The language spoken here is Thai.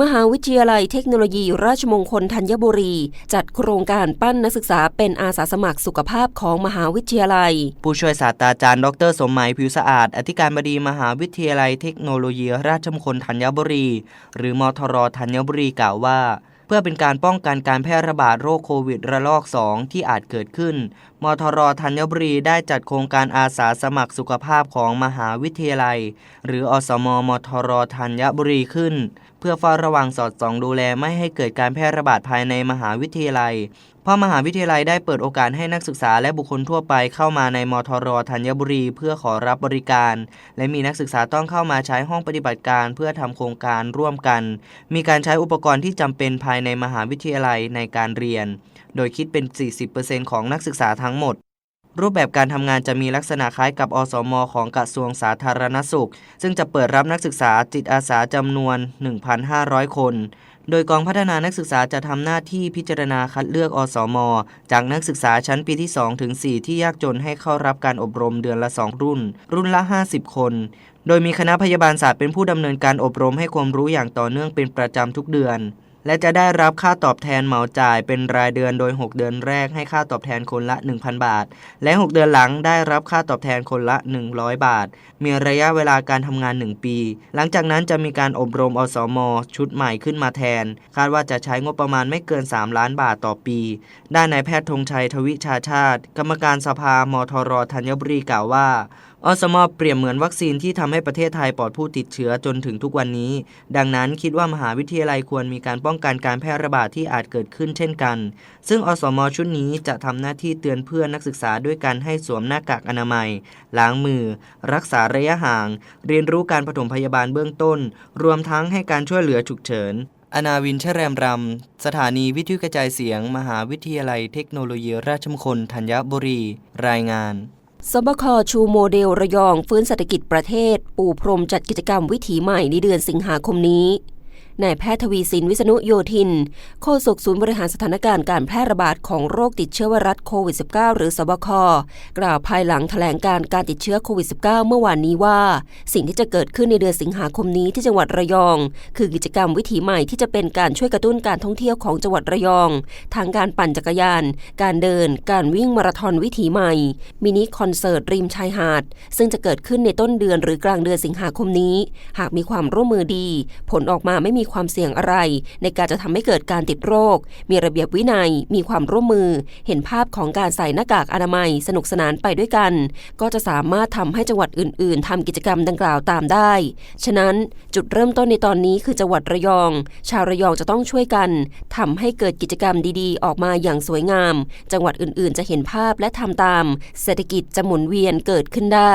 มหาวิทยาลัยเทคโนโลยีราชมงคลธัญบุรี จัดโครงการปั้นนักศึกษาเป็นอาสาสมัครสุขภาพของมหาวิทยาลัย ผู้ช่วยศาสตราจารย์ ดร สมหมายผิวสะอาด อธิการบดีมหาวิทยาลัยเทคโนโลยีราชมงคลธัญบุรี หรือมทรธัญบุรีกล่าวว่า เพื่อเป็นการป้องกันการแพร่ระบาดโรคโควิดระลอก 2 ที่อาจเกิดขึ้น มทรธัญบุรีได้จัดโครงการอาสาสมัครสุขภาพของมหาวิทยาลัย หรืออสมมทรธัญบุรีขึ้น เพื่อเฝ้าระวังสอดส่องดูแลไม่ให้เกิดการแพร่ระบาดภายในมหาวิทยาลัย เพราะมหาวิทยาลัยได้เปิดโอกาสให้นักศึกษาและบุคคลทั่วไปเข้ามาในมทรธัญบุรี เพื่อขอรับบริการ และมีนักศึกษาต้องเข้ามาใช้ห้องปฏิบัติการเพื่อทำโครงการร่วมกัน มีการใช้อุปกรณ์ที่จำเป็นภายในมหาวิทยาลัยในการเรียน โดยคิดเป็น 40%ของนักศึกษาทั้งหมด รูปแบบการทำงานจะมีลักษณะคล้ายกับอสม ของกระทรวงสาธารณสุข ซึ่งจะเปิดรับนักศึกษาจิตอาสาจำนวน 1,500 คน โดยกองพัฒนานักศึกษาจะทำหน้าที่พิจารณาคัดเลือกอสม จากนักศึกษาชั้นปีที่ 2 ถึง 4 ที่ยากจนให้เข้ารับการอบรมเดือนละ 2 รุ่น รุ่นละ 50 คน โดยมีคณะพยาบาลศาสตร์เป็นผู้ดำเนินการอบรมให้ความรู้อย่างต่อเนื่องเป็นประจำทุกเดือน และจะได้รับค่าตอบแทนเหมาจ่ายเป็นรายเดือนโดย 6 เดือนแรกให้ค่าตอบแทนคนละ 1,000 บาท และ 6 เดือนหลังได้รับค่าตอบแทนคนละ 100 บาท มีระยะเวลาการทำงาน 1 ปี หลังจากนั้นจะมีการอบรมอสม ชุดใหม่ขึ้นมาแทน คาดว่าจะใช้งบประมาณไม่เกิน 3 ล้านบาทต่อปี ด้านนายแพทย์ธงชัยทวิชาชาติ กรรมการสภามทรธัญบุรีกล่าวว่า อสมอเปรียบเหมือนวัคซีนที่ทำให้ประเทศไทยปลอดผู้ติดเชื้อจนถึงทุกวันนี้ ดังนั้นคิดว่ามหาวิทยาลัยควรมีการป้องกันการแพร่ระบาดที่อาจเกิดขึ้นเช่นกัน ซึ่งอสมอชุดนี้จะทำหน้าที่เตือนเพื่อนนักศึกษาด้วยการให้สวมหน้ากากอนามัย ล้างมือ รักษาระยะห่าง เรียนรู้การปฐมพยาบาลเบื้องต้น รวมทั้งให้การช่วยเหลือฉุกเฉินอนาวินชแรมรำ สถานีวิทยุกระจายเสียง มหาวิทยาลัยเทคโนโลยีราชมงคลธัญบุรี รายงาน สบคชูโมเดลระยองฟื้นเศรษฐกิจประเทศ ปูพรมจัดกิจกรรมวิถีใหม่ในเดือนสิงหาคมนี้ นายแพทย์ทวีสินวิษณุโยธิน โฆษกศูนย์บริหารสถานการณ์การแพร่ระบาดของโรคติดเชื้อไวรัสโควิด -19 หรือสบค กล่าวภายหลังแถลงการการติดเชื้อโควิด -19 เมื่อวานนี้ว่า สิ่งที่จะเกิดขึ้นในเดือนสิงหาคมนี้ที่จังหวัดระยอง คือกิจกรรมวิถีใหม่ที่จะเป็นการช่วยกระตุ้นการท่องเที่ยวของจังหวัดระยอง ทางการปั่นจักรยาน การเดิน การวิ่งมาราธอนวิถีใหม่ มินิคอนเสิร์ตริมชายหาด ซึ่งจะเกิดขึ้นในต้นเดือนหรือกลางเดือนสิงหาคมนี้ หากมีความร่วมมือดี ผลออกมาไม่มีมีความเสี่ยงอะไร ในการจะทำให้เกิดการติดโรค มีระเบียบวินัย มีความร่วมมือ เห็นภาพของการใส่หน้ากากอนามัยสนุกสนานไปด้วยกัน ก็จะสามารถทำให้จังหวัดอื่น ๆทำกิจกรรมดังกล่าวตามได้ ฉะนั้นจุดเริ่มต้นในตอนนี้คือจังหวัดระยอง ชาวระยองจะต้องช่วยกันทำให้เกิดกิจกรรมดี ๆ ออกมาอย่างสวยงาม จังหวัดอื่น ๆ จะเห็นภาพและทำตาม เศรษฐกิจจะหมุนเวียนเกิดขึ้นได้